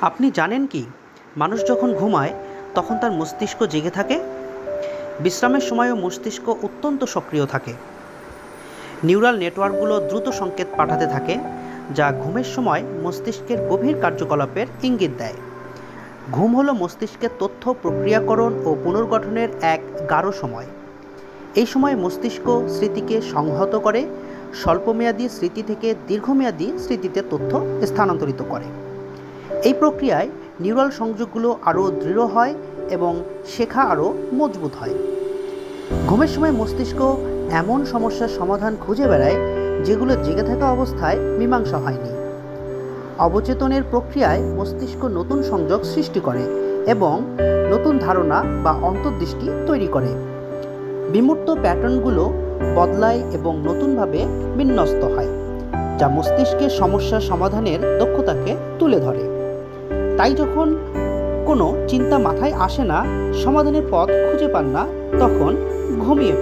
আপনি জানেন কি? মানুষ যখন ঘুমায়, তখন তার মস্তিষ্ক জেগে থাকে। বিশ্রামের সময়ও মস্তিষ্ক অত্যন্ত সক্রিয় থাকে। নিউরাল নেটওয়ার্কগুলো দ্রুত সংকেত পাঠাতে থাকে, যা ঘুমের সময় মস্তিষ্কের গভীর কার্যকলাপের ইঙ্গিত দেয়। ঘুম হলো মস্তিষ্কের তথ্য প্রক্রিয়াকরণ ও পুনর্গঠনের এক গাঢ় সময়। এই সময় মস্তিষ্ক স্মৃতিকে সংহত করে, স্বল্পমেয়াদী স্মৃতি থেকে দীর্ঘমেয়াদী স্মৃতিতে তথ্য স্থানান্তরিত করে। এই প্রক্রিয়ায় নিউরাল সংযোগগুলো আরও দৃঢ় হয় এবং শেখা আরও মজবুত হয়। ঘুমের সময় মস্তিষ্ক এমন সমস্যার সমাধান খুঁজে বেড়ায় যেগুলো জেগে থাকা অবস্থায় মীমাংসা হয়নি। অবচেতনের প্রক্রিয়ায় মস্তিষ্ক নতুন সংযোগ সৃষ্টি করে এবং নতুন ধারণা বা অন্তর্দৃষ্টি তৈরি করে। বিমূর্ত প্যাটার্নগুলো বদলায় এবং নতুনভাবে বিন্যস্ত হয়, যা মস্তিষ্কের সমস্যা সমাধানের দক্ষতাকে তুলে ধরে। তাই যখন কোনো চিন্তা মাথায় আসে না সমাধানের পথ খুঁজে পান না তখন ঘুমিয়ে